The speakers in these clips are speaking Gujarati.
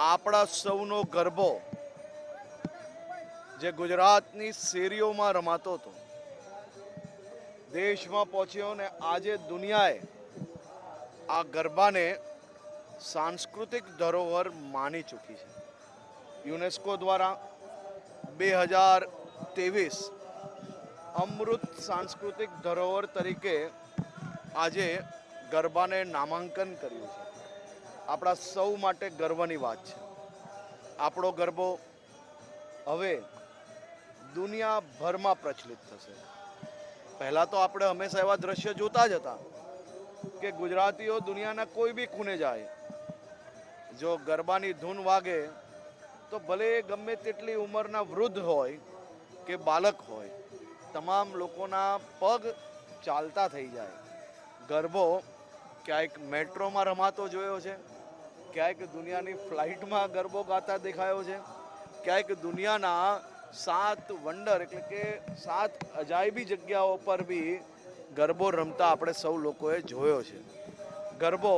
આપણા સૌનો ગરબો જે ગુજરાતની શેરીઓમાં રમાતો હતો. દેશમાં પહોંચ્યો ને આજે દુનિયાએ આ ગરબાને સાંસ્કૃતિક ધરોહર માની ચૂકી છે. યુનેસ્કો દ્વારા બે હજાર ત્રેવીસ અમૃત સાંસ્કૃતિક ધરોહર તરીકે આજે ગરબાને નામાંકન કર્યું છે. આપણા સૌ માટે ગર્વની વાત છે. આપણો ગરબો હવે દુનિયાભરમાં પ્રચલિત થશે. પહેલાં તો આપણે હંમેશા એવા દ્રશ્ય જોતા જ હતા કે ગુજરાતીઓ દુનિયાના કોઈ બી ખૂણે જાય. જો ગરબાની ધૂન વાગે, તો ભલે એ ગમે તેટલી ઉંમરના વૃદ્ધ હોય કે બાળક હોય, તમામ લોકોના પગ ચાલતા થઈ જાય. ગરબો ક્યાંક મેટ્રોમાં રમાતો જોયો છે, ક્યાંક દુનિયાની ફ્લાઇટમાં ગરબો ગાતા દેખાયો છે, ક્યાંક દુનિયાના સાત વંડર એટલે કે સાત અજાયબી જગ્યાઓ પર બી ગરબો રમતા આપણે સૌ લોકોએ જોયો છે. ગરબો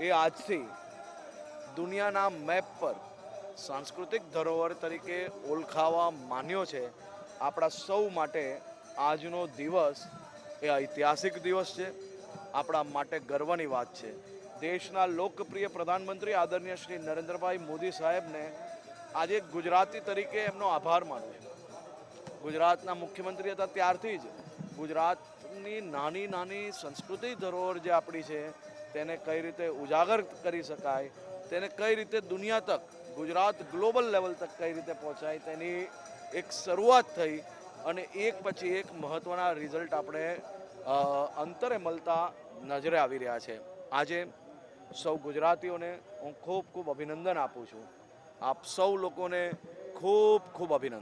એ આજથી દુનિયાના મેપ પર સાંસ્કૃતિક ધરોહર તરીકે ઓળખાવા માન્યો છે. આપણા સૌ માટે આજનો દિવસ એ ઐતિહાસિક દિવસ છે. આપણા માટે ગર્વની વાત છે. દેશના લોકપ્રિય પ્રધાનમંત્રી આદરણીય શ્રી નરેન્દ્રભાઈ મોદી સાહેબને આજે ગુજરાતી તરીકે એમનો આભાર માનું છું ગુજરાતના મુખ્યમંત્રી હતા ત્યારથી જ. ગુજરાતની નાની નાની સંસ્કૃતિ ધરોહર જે આપણી છે, તેને કઈ રીતે ઉજાગર કરી શકાય, તેને કઈ રીતે દુનિયા તક ગુજરાત ગ્લોબલ લેવલ તક કઈ રીતે પહોંચાય, તેની એક શરૂઆત થઈ. અને એક પછી એક મહત્ત્વના રિઝલ્ટ આપણે અંતરે મળતા નજરે આવી રહ્યા છે. આજે સૌ ગુજરાતીઓને હું ખૂબ ખૂબ અભિનંદન આપું છું. આપ સૌ લોકોને ખૂબ ખૂબ અભિનંદન.